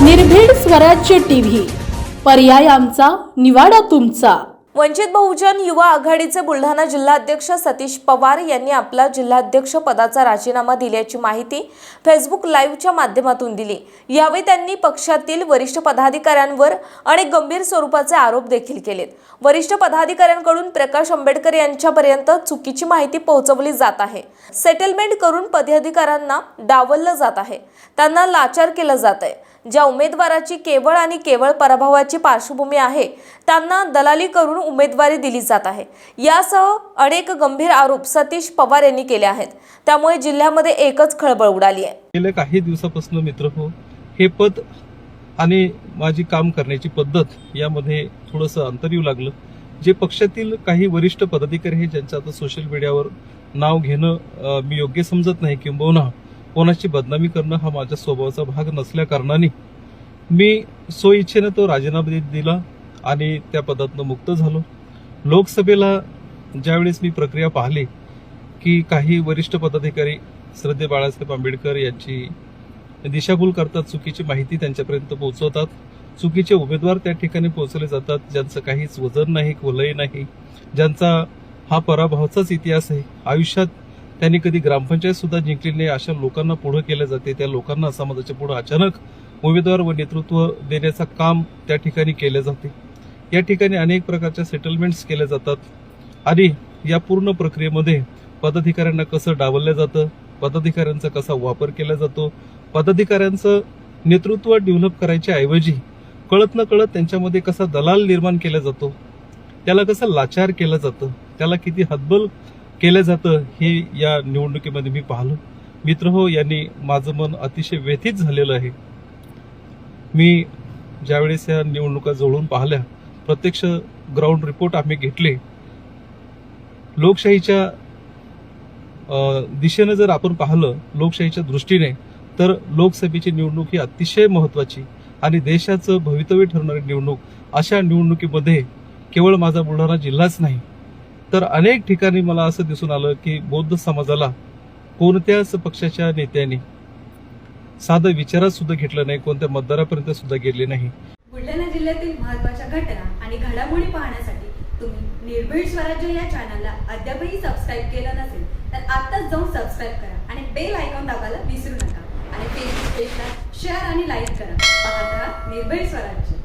निर्भीड स्वराज्य टीव्ही. पर्याय आमचा निवाडा तुमचा. वंचित बहुजन युवा आघाडीचे बुलढाणा जिल्हाध्यक्ष सतीश पवार यांनी आपला जिल्हाध्यक्ष पदाचा राजीनामा दिल्याची माहिती फेसबुक लाईव्हच्या माध्यमातून दिली. यावेळी त्यांनी पक्षातील वरिष्ठ पदाधिकाऱ्यांवर अनेक गंभीर स्वरूपाचे आरोप देखील केलेत. वरिष्ठ पदाधिकाऱ्यांकडून प्रकाश आंबेडकर यांच्यापर्यंत चुकीची माहिती पोहोचवली जात आहे. सेटलमेंट करून पदाधिकाऱ्यांना डावललं जात आहे. त्यांना लाचार केलं जात आहे. ज्या उमेदवाराची केवळ आणि केवळ पराभवाची पार्श्वभूमी आहे त्यांना दलाली करून उमेदवारी दिली जात आहे. यासह अनेक गंभीर आरोप सतीश पवार यांनी केले आहेत. त्यामुळे जिल्ह्यामध्ये एकच खळबळ उडाली आहे. गेल्या काही दिवसापासून मित्र हो हे पद आणि माझी काम करण्याची पद्धत यामध्ये थोडंसं अंतर येऊ लागलं. जे पक्षातील काही वरिष्ठ पदाधिकारी हे ज्यांचं आता सोशल मीडियावर नाव घेणं मी योग्य समजत नाही किंबहुना कोणाची बदनामी करणं हा माझ्या स्वभावाचा भाग नसल्या कारणाने मी स्वइच्छेनं तो राजीनामा दिला आणि त्या पदातनं मुक्त झालो. लोकसभेला ज्यावेळेस मी प्रक्रिया पाहिली की काही वरिष्ठ पदाधिकारी श्रद्धे बाळासाहेब आंबेडकर यांची दिशाभूल करतात चुकीची माहिती त्यांच्यापर्यंत पोहोचवतात चुकीचे उमेदवार त्या ठिकाणी पोहोचले जातात ज्यांचं काहीच वजन नाही वलय नाही ज्यांचा हा पराभवाचाच इतिहास आहे. आयुष्यात त्यांनी कधी ग्रामपंचायत सुद्धा जिंकली नाही अशा लोकांना पुढे केले जाते त्या लोकांना समाजाच्या पुढे अचानक उमेदवार व नेतृत्व देण्याचं काम त्या ठिकाणी केले जाते. या ठिकाणी अनेक प्रकारच्या सेटलमेंट्स केल्या जातात आणि या पूर्ण प्रक्रियेमध्ये पदाधिकाऱ्यांना कसं डावललं जातं पदाधिकाऱ्यांचा कसा वापर केला जातो पदाधिकाऱ्यांचं नेतृत्व डेव्हलप करायच्या ऐवजी कळत न कळत त्यांच्यामध्ये कसा दलाल निर्माण केला जातो त्याला कसं लाचार केलं जातं त्याला किती हतबल केलं जातं हे या निवडणुकीमध्ये मी पाहिलं. मित्र हो यांनी माझं मन अतिशय व्यथित झालेलं आहे. मी ज्यावेळेस या निवडणुका जवळून पाहिल्या प्रत्यक्ष ग्राउंड रिपोर्ट आम्ही घेतले. लोकशाहीच्या दिशेनं जर आपण पाहिलं लोकशाहीच्या दृष्टीने तर लोकसभेची निवडणूक ही अतिशय महत्वाची आणि देशाचं भवितव्य ठरणारी निवडणूक अशा निवडणुकीमध्ये केवळ माझा बुलढाणा जिल्हाच नाही तर अनेक ठिकाणी मला असं दिसून आलं की बौद्ध समाजाला कोणत्याच पक्षाच्या नेत्यांनी साधं विचारात सुद्धा घेतलं नाही कोणत्या मतदारापर्यंत सुद्धा गेले नाही. बुलढाणा जिल्ह्यातील महत्त्वाच्या घटना आणि घडामोडी पाहण्यासाठी तुम्ही निर्भीड स्वराज्य या चॅनलला अद्यापही सबस्क्राईब केलं नसेल तर आत्ताच जाऊन सबस्क्राईब करा आणि बेल आयकॉन दाबायला विसरू नका. आणि फेसबुक पेजला शेअर आणि लाईक करा. पाहत राहा निर्भीड स्वराज्य.